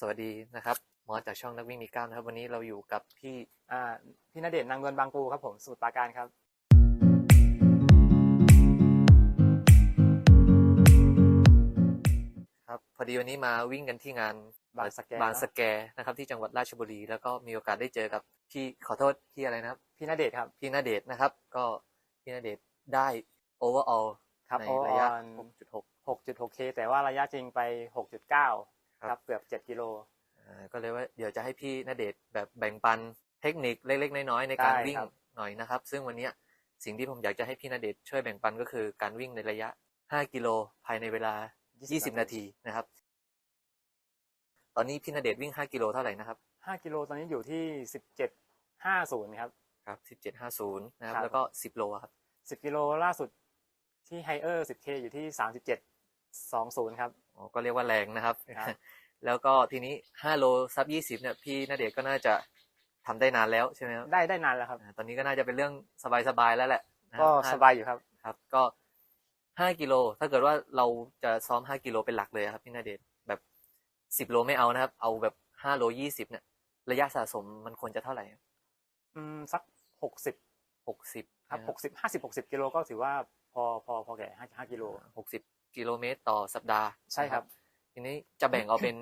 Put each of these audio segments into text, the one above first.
สวัสดีนะครับหมอจากช่องนักวิ่งมีกล้ามนะครับ วันนี้เราอยู่กับพี่อ่าพี่ณเดชน์นางนวลบางปูครับผมสมุทรปราการครับครับพอดีวันนี้มาวิ่งกันที่งานบางสะแกบางสะแกนะครับ ที่จังหวัดราชบุรี แล้วก็มีโอกาสได้เจอกับพี่ขอโทษพี่อะไรนะครับ พี่ณเดชน์ครับพี่ณเดชน์นะครับ ก็พี่ณเดชน์ได้ overall ครับในโอระยะออน6.6 6.6 k แต่ว่าระยะจริงไป 6.9 คครับรับเกือบ7กิโลอ่าก็เลยว่าเดี๋ยวจะให้พี่ณเดชน์แบบแบ่งปันเทคนิคเล็ก ๆ น้อยๆในการได้วิ่งครับหน่อยนะครับ ซึ่งวันเนี้ยสิ่งที่ผมอยากจะให้พี่ณเดชน์ช่วยแบ่งปันก็คือการวิ่งในระยะ 5 กิโลภายในเวลา 20 นาทีนะครับ ตอนนี้พี่ณเดชน์วิ่ง 5 กิโลเท่าไหร่นะครับ 5 กิโลตอนนี้อยู่ที่ 17.50 ครับ ครับ 17.50 นะครับครับแล้วก็ 10 โลครับ 10 กิโลล่าสุดที่ไฮเออร์ 10K อยู่ที่ 37.20ครับอ๋อก็เรียกว่าแรงนะครับ ครับ แล้วก็ทีนี้5โลซับ20เนี่ยพี่ณเดชน์ก็น่าจะทำได้นานแล้วใช่ไหมครับได้ได้นานแล้วครับ อ่าตอนนี้ก็น่าจะเป็นเรื่องสบายๆแล้วแหละนะครับก็ห้สบายอยู่ครับ ครับ ก็5กิโลถ้าเกิดว่าเราจะซ้อม5กิโลเป็นหลักเลยครับพี่ณเดชน์แบบ10โลไม่เอานะครับ เอาแบบ5โล20เนี่ย ระยะสะสมมันควรจะเท่าไหร่อืมสัก60 60ครับนะ60 50 60กิโลก็ถือว่าพอพอพอแก่5 5กิโล60กิ โลเมตรต่อสัปดาห์ใช่ครับ ทีนี้จะแบ่งเอาเป็น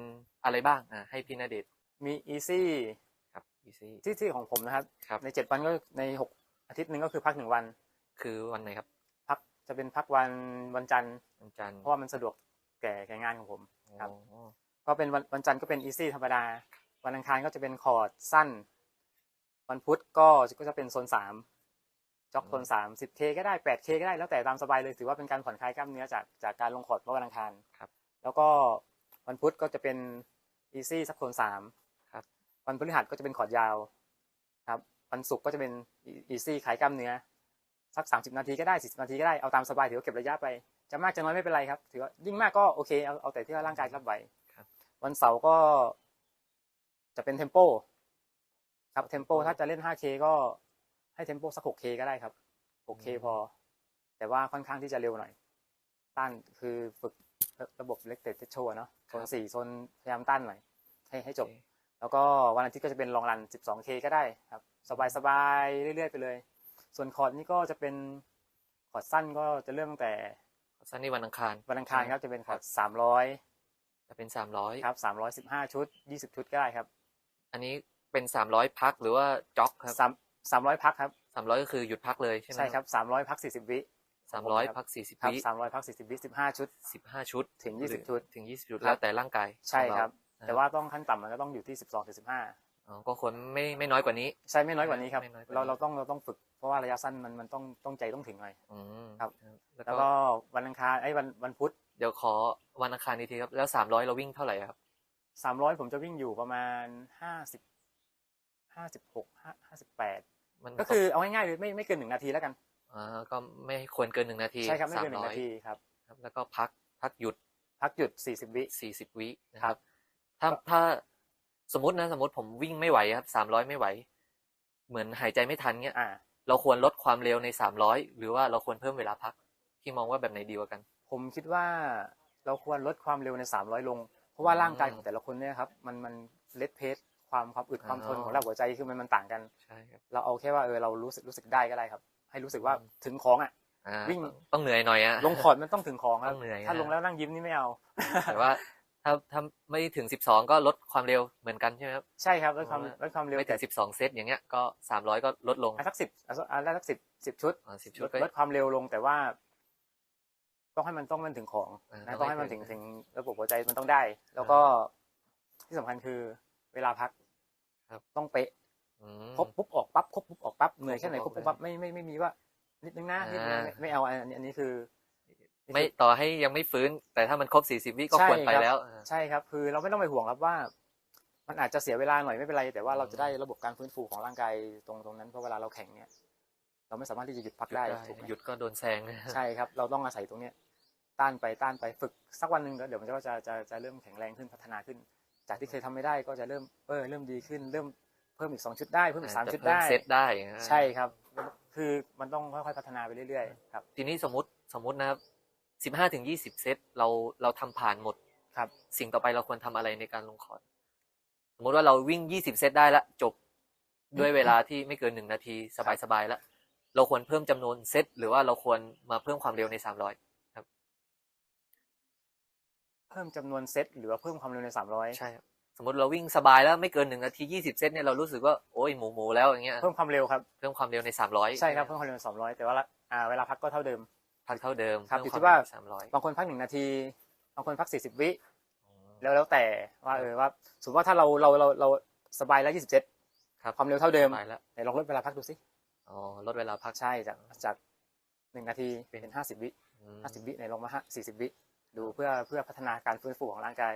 อะไรบ้างอ่าให้พี่ณเดชน์มี easy ครับ easy ที่ที่ของผมนะครับครับใน7วันก็ใน6อาทิตย์หนึ่งก็คือพักหนึ่งวัน คือวันไหนครับ พักจะเป็นพักวันวันจันทร์วันจันทร์เพราะว่ามันสะดวกแก่แก่งานของผมครับอ๋อก็เป็นวันวันจันทร์ก็เป็น easy ธรรมดา วันอังคารก็จะเป็นคอร์ดสั้น วันพุธก็ก็จะเป็นโซนสาม จ็อกโซนสามสิบเคก็ได้แปดเคก็ได้แล้วแต่ตามสบายเลยถือว่าเป็นการผ่อนคลายกล้ามเนื้อจากจากการลงคอร์ดเมื่อวันอังคารครับ แล้วก็วันพุธก็จะเป็น easy สักโซนสามครับ วันพฤหัสก็จะเป็นคอร์ดยาวครับ วันศุกร์ก็จะเป็น easy คลายกล้ามเนื้อสักสามสิบนาทีก็ได้สี่สิบนาทีก็ได้เอาตามสบายถือว่าเก็บระยะไป จะมากจะน้อยไม่เป็นไรครับ ถือว่ายิ่งมากก็โอเคเอาเอาแต่ที่ว่าร่างกายรับไหวครับวันเสาร์ก็จะเป็นเทมโปครับเทมโปถ้าจะเล่น 5K ก็ ให้เทมโปสัก 6K ก็ได้ครับ 6K พอ แต่ว่าค่อนข้างที่จะเร็วหน่อย ต้านคือฝึกระระบบเล็กเตดโชว์เนาะโซนสี่โซนพยายามต้านหน่อย ให้ให้จบ แล้วก็วันอาทิตย์ก็จะเป็นลองรัน 12K ก็ได้ครับ สบายๆเรื่อยๆไปเลย ส่วนคอร์ดนี่ก็จะเป็นคอร์ดสั้นก็จะเริ่มตั้งแต่สั้นนี่วันอังคาร วันอังคารครับจะเป็นคอร์ด300จะเป็นสามร้อยครับ315ชุด20ชุดก็ได้ครับ อันนี้เป็นสามร้อยพักหรือว่าจ็อกครับ สามสามร้อยพักครับสามร้อยก็คือหยุดพักเลยใช่ไหมใช่ครับสามร้อยพัก40วิสามร้อยพักสี่สิบครับวิสามร้อยพัก40วิ15ชุดสิบห้าชุด ถึงหรือ20ชุดถึงยี่สิบชุดครับแล้วแต่ร่างกายใช่ของเาครับนะแต่ว่าต้องขั้นต่ำมันก็ต้องอยู่ที่12ถึง15อ๋อก็ควรไม่ไม่น้อยกว่านี้ ใช่ไม่น้อยกว่านี้ครับไม่น้อยกว่านี้เราเราต้องเราต้องฝึกเพราะว่าระยะสั้นมันมันต้องต้องใจต้องถึงหน่อยอืมครับ แล้วแล้วก็ก็วันอังคารไอ้ยวันวันพุธเดี๋ยวขอวันอังคารนี้ทีครับแล้วสามร้อยเราวิ่งเท่าไหร่ครับ300ผมจะวิ่งอยู่ประมาณ50 56 58 มันก็คือเอาง่ายๆเลยไม่ไม่เกินหนึ่งนาทีแล้วกันอ่าก็ไม่ควรเกินหนึ่งนาทีใช่ครับไม่เกินหนึ่ง300นาทีครับครับแล้วก็พักพักหยุด พักหยุด40วิสี่สิบวินะคครัรับบถ้าถ้าสมมตินะสมมติผมวิ่งไม่ไหวครับสามร้อยไม่ไหว เหมือนหายใจไม่ทันเงี้ยอ่าเราควรลดความเร็วในสามร้อยหรือว่าเราควรเพิ่มเวลาพักพี่มองว่าแบบไหนดีกว่ากัน ผมคิดว่าเราควรลดความเร็วใน300ลง เพราะว่าอืมร่างกายของแต่ละคนเนี่ยครับ มันมันเลดเพส ความความอึดความทนอ๋อของระบบหัวใจคือมันมันต่างกันใช่ครับเราเอาแค่ว่าเออเรารู้สึกรู้สึกได้ก็ได้ครับ ให้รู้สึกว่าอืมถึงของอะอ่าวิ่งต้องต้องเหนื่อยหน่อยอะลงคอร์ดมันต้องถึงของครัต้บองเหนื่อยถ้านะลงแล้วนั่งยิ้มนี่ไม่เอาแต่ว่าถ้าถ้าไม่ถึงสิบสองก็ลดความเร็วเหมือนกันใช่ไหมครับใช่ครับลดความอ๋อลดความเร็วไม่ถึงสิบสองเซตอย่างเงี้ยก็สามร้อยก็ลดลงอะสักสิบอะสักสิบสิบชุดอ่าสิบลชุดดก็ลดความเร็วลงแต่ว่าต้องให้มันต้องมันถึงของอ่านะต้ต้อองงให้ให้มันถึถึงงถึงระบบหัวใจมันต้องได้ แล้วก็ที่สำคัญคือ เวลาพักครับ ต้องเป๊ะอืมครบปุ๊บออกปั๊บครบปุ๊บออกปั๊บเหนื่อยแค่ไหนคครรบบปุ๊ปุ๊บบออกปั๊บไม่ไม่ไม่มีว่า นิดนึงนะนิดนึงนะอ่าไม่ไม่เอาอันนี้อันนี้คือ ไม่ต่อให้ยังไม่ฟื้น แต่ถ้ามันครบสี่สิบวิก็ใช่ควรไปครับแล้ว ใช่ครับ คือเราไม่ต้องไปห่วงครับว่า มันอาจจะเสียเวลาหน่อยไม่เป็นไร แต่ว่าเราอืมจะได้ระบบการฟื้นฟูของร่างกายตรงตรงนั้นเพราะเวลาเราแข่งเนี่ยเราไม่สามารถที่จะหยุดพักหยุดได้ได้ถูกไหมหยุดก็โดนแซงใช่ครับ เราต้องอาศัยตรงเนี้ยต้านไปต้านไปฝึกสักวันหนึ่งแล้วเดี๋ยวมันก็จะจะจะเริ่มแข็งแรงขึ้นพัฒนาขึ้น จากที่เคยทำไม่ได้ก็จะเริ่มเออเริ่มดีขึ้น เริ่มเพิ่มอีกสองชุดได้เพิ่มอีกสามจะชุดเพิ่มได้เซตได้นะใช่ครับ คือมันต้องค่อยๆพัฒนาไปเรื่อยๆครับทีนี้สมมติสมมตินะครับสิบห้าถึงยี่สิบเซตเราเราทำผ่านหมดครับ สิ่งต่อไปเราควรทำอะไรในการลงคอร์ดสมมติว่าเราวิ่งยี่สิบเซตได้ละจบด้วยเวลาที่ไม่เกินหนึ่งนาทีสบายๆแล้วเราควรเพิ่มจำนวนเซตหรือว่าเราควรมาเพิ่มความเร็วในสามร้อยเพิ่มจำนวนเซตหรือว่าเพิ่มความเร็วในสามร้อยใช่ครับสมมติเราวิ่งสบายแล้วไม่เกินหนึ่งนาทียี่สิบเซตเนี่ยเรารู้สึกว่าโอ้ยหมูหมูๆแล้วอย่างเงี้ยเพิ่มความเร็วครับเพิ่มความเร็วในสามร้อยใช่ครับเพิ่มความเร็วสองร้อยแต่ว่าละอ่าเวลาพักก็เท่าเดิมพักเท่าเดิมครับเพิ่มอยู่ที่ความว่าเร็วสามร้อยบางคนพักหนึ่งนาทีบางคนพักสี่สิบวิแล้วแล้วแต่ว่าเออว่าสมมติว่าถ้าเราเราเราเราสบายแล้วยี่สิบเซตครับความเร็วเท่าเดิมสบายแล้วไหนลองลดเวลาพักดูสิอ๋อลดเวลาพักใช่จากจากหนึ่งนาทีเป็นเป็นห้าสิบวิอืมห้าสิบวิไหนลงมาห้าสี่สิบวิ ดูเพื่อเพื่อพัฒนาการฟื้นฟูของร่างกาย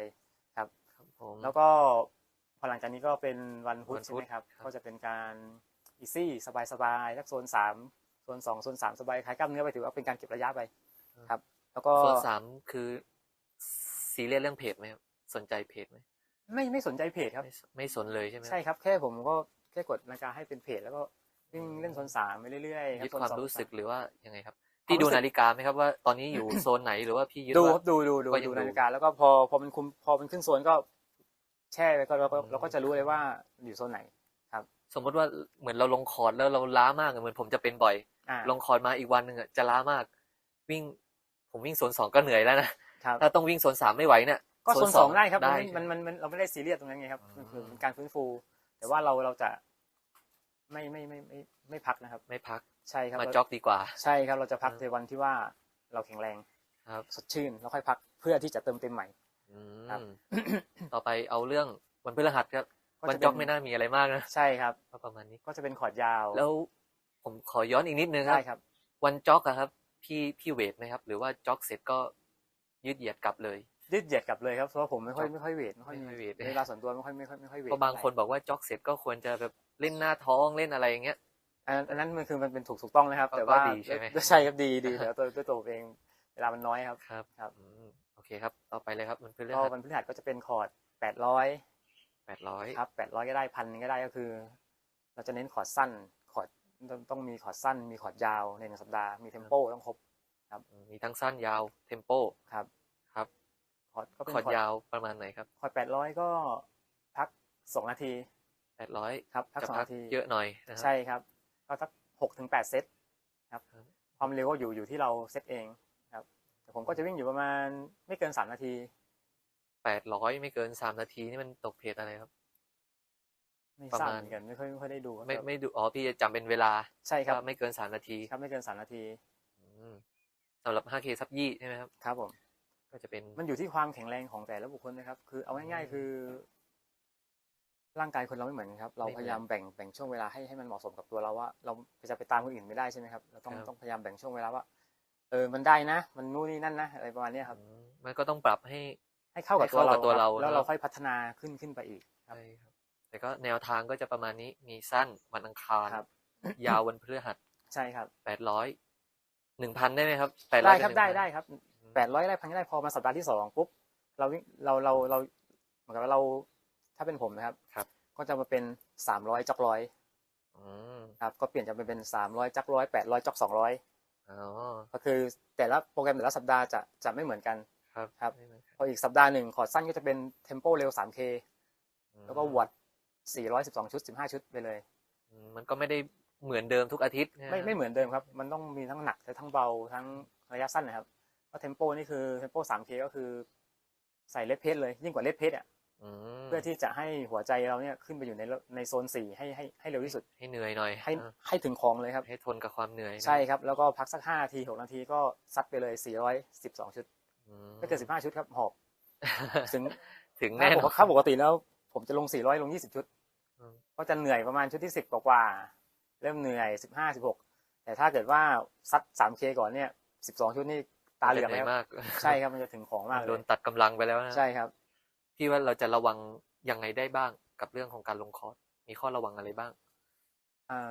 ครับครับ ผมแล้วก็พอหลังจากนี้ก็เป็นวันพุธวันพุธใช่ไหมครับ ครับ ก็จะเป็นการอีซี่สบายสบายๆสักโซนสามโซนสองโซนสามสบายคลายกล้ามเนื้อไปถือว่าเป็นการเก็บระยะไปครับ แล้วก็ ส่วนสามคือซีเรียสเรื่องเพจไหมครับสนใจเพจไหมไม่ไม่สนใจเพจครับ ไม่สไม่สนเลยใช่ไหมใช่ครับ แค่ผมก็แค่กดนาฬิกาให้เป็นเพจ แล้วก็วิ่งเล่นโซนสามไปเรื่อยๆยึดโซนความสองรู้สึกหรือว่ายังไงครับความ พี่ดูรู้สึกนาฬิกาไหมครับว่าตอนนี้อยู่โซนไหนหรือว่าพี่ยึดดูคว่ารับดูดูดูก็ยังดูดูนาฬิกาแล้วก็พอพอมันคุมพอมันขึ้นโซนก็ แช่ไปก็เราก็อืมเราก็จะรู้เลยว่าอยู่โซนไหนสมมติว่าเหมือนเราลงคอร์ดแล้วเราล้ามากอะเหมือนผมจะเป็นบ่อยอ่าลงคอร์ดมาอีกวันหนึ่งอะจะล้ามาก วิ่งผมวิ่งโซนสองก็เหนื่อยแล้วนะครับถ้าต้องวิ่งโซนสามไม่ไหวเนี่ยก็โซนสองได้ครับได้มันมันมันมันเราไม่ได้ซีเรียสตรงนั้นไงครับอืมมันคือเป็นการฟื้นฟู แต่ว่าเราเราจะ ไม่ไม่ไม่ไม่ไม่พักนะครับ ไม่พักใช่ครับมาเราจ็อกดีกว่า ใช่ครับเราจะพักอืมในวันที่ว่าเราแข็งแรงครับสดชื่นแล้วค่อยพักเพื่อที่จะเติมเต็มใหม่อืครับมต่อไปเอาเรื่องวันพฤหัสครับก็วันจะเป็นจ็อกไม่น่ามีอะไรมากนะใช่ครับก็ประมาณนี้ก็จะเป็นขอดยาว แล้วผมขอย้อนอีกนิดนึงคใช่รับครับ วันจ็อกอะครับ พี่พี่เวทไหมครับ หรือว่าจ็อกเสร็จก็ยืดเหยียดกลับเลยยืดเหยียดกลับเลยครับเพราะว่าผมไม่ค่อยครับไม่ค่อยเวทไม่ค่อยไม่ค่อยเวทเวลาส่วนตัวไม่ค่อยไม่ค่อยไม่ค่อยเวทเพราะบางคนบอกว่าจ็อกเสร็จก็ควรจะแบบ เล่นหน้าท้องเล่นอะไรอย่างเงี้ยอันนั้นอันนั้นมันคือมันเป็นถูกถูกต้องนะครับก็แต่ว่าก็ดีใช่ไหมใช่ครับดีดีแต่ว่าตัวด้วยตัวผมเองเวลามันน้อยครับครับครับอืมโอเคครับต่อไปเลยครับมันพฤก็หัสวันพฤหัสก็จะเป็นคอร์ดแปดร้อยแปดร้อยครับแปดร้อยก็ได้พันก็ได้ก็คือ เราจะเน้นคอร์ดสั้นคอร์ดต้องต้องมีคอร์ดสั้น มีคอร์ดยาวในหนึ่งสัปดาห์มีเทมโปต้องครบมีทั้งสั้นยาวเทมโปครับครับคอร์ดก็เป็นคอร์ดยาวประมาณไหนครับคอร์ดแปดร้อยก็พักสองนาที แปดร้อยครับพักจะสองพักนาทีเยอะหน่อยนะครับใช่ครับก็สักหกถึงแปดเซตครับครับความเร็วก็อยู่อยู่ที่เราเซตเองครับแต่ผมก็จะวิ่งอยู่ประมาณไม่เกินสามนาทีแปดร้อยไม่เกินสามนาทีนี่มันตกเพจอะไรครับไม่ประทราบมาณเหมือนกันไม่ค่อยไม่ค่อยได้ดูไม่ครับไม่ดูอ๋อพี่จะจำเป็นเวลาใช่ครับว่าไม่เกินสามนาทีครับไม่เกินสามนาทีอืมสำหรับ 5K ซับยี่ใช่ไหมครับครับผมก็จะเป็นมันอยู่ที่ความแข็งแรงของแต่ละบุคคลนะครับ คือเอาง่ายอืมๆคือ ร่างกายคนเราไม่เหมือนกันครับ เราไม่เหมืพอนยายามแบ่งแบ่งช่วงเวลาให้ให้มันเหมาะสมกับตัวเราว่า เราจะไปตามคนอื่นไม่ได้ใช่ไหมครับเราต้องครับต้องพยายามแบ่งช่วงเวลาว่า เออมันได้นะ มันนู่นนี่นั่นนะอะไรประมาณเนี้ยครับอืมมันก็ต้องปรับให้ให้เข้ากับให้ตัวเข้าเรากับตัวคบเราแล้วนะเราค่อยพัฒนาขึ้นขึ้นไปอีกครับใช่ครับแต่ก็แนวทางก็จะประมาณนี้มีสั้นวันอังคารครับยาววันพฤหัสใช่ครับแปดร้อยหนึ่งพันได้ไหมครับแปดร้ได้อยครับได้ได้ครับแปดร้อยได้พันก็ได้พอมาสัปดาห์ที่สองปุ๊บเราวิ่งเราเราเราเหมือนกับว่าเรา ถ้าเป็นผมนะครับ ครับ ก็จะมาเป็นสามร้อยจ็อกร้อยอืมครับ ก็เปลี่ยนจากเป็นเป็นสามร้อยจ็อกร้อยแปดร้อยจ็อกสองร้อยอ๋อก็คือแต่ละโปรแกรมแต่ละสัปดาห์จะจะไม่เหมือนกัน ครับ ครับไม่เหมือนกันพออีกสัปดาห์หนึ่งคอร์ดสั้นก็จะเป็นเทมโปเร็ว 3K อืมแล้วก็วัด412ชุด15ชุดไปเลยอืมมันก็ไม่ได้เหมือนเดิมทุกอาทิตย์นะไม่ไม่เหมือนเดิมครับ มันต้องมีทั้งหนักและทั้งเบาทั้งระยะสั้นนะครับเพราะเทมโปนี่คือเทมโป 3K ก็คือใส่เลดเพจเลยยิ่งกว่าเลดเพจอะอืม เพื่อที่จะให้หัวใจเราเนี่ยขึ้นไปอยู่ในในโซน4ให้ให้ให้เร็วที่สุด ให้เหนื่อยหน่อย ให้อ่าให้ถึงของเลยครับ ให้ทนกับความเหนื่อยนะใช่ครับ แล้วก็พักสัก5นาที6นาทีก็ซัดไปเลย412ชุดอืมไม่เกิน15ชุดครับหอบถึงถึงถ้าแน่นปอกนติถ้าปกติแล้ว ผมจะลง400ลง20ชุดอืมก็จะเหนื่อยประมาณชุดที่10กว่าๆเริ่มเหนื่อย15 16แต่ถ้าเกิดว่าซัด 3K ก่อนเนี่ย12ชุดนี่ตาเหลืองจะแล้วยมากใช่ครับมันจะถึงของมากเลโดยนตัดกำลังไปแล้วนะใช่ครับ พี่ว่าเราจะระวังยังไงได้บ้างกับเรื่องของการลงคอร์สมีข้อระวังอะไรบ้างอ่า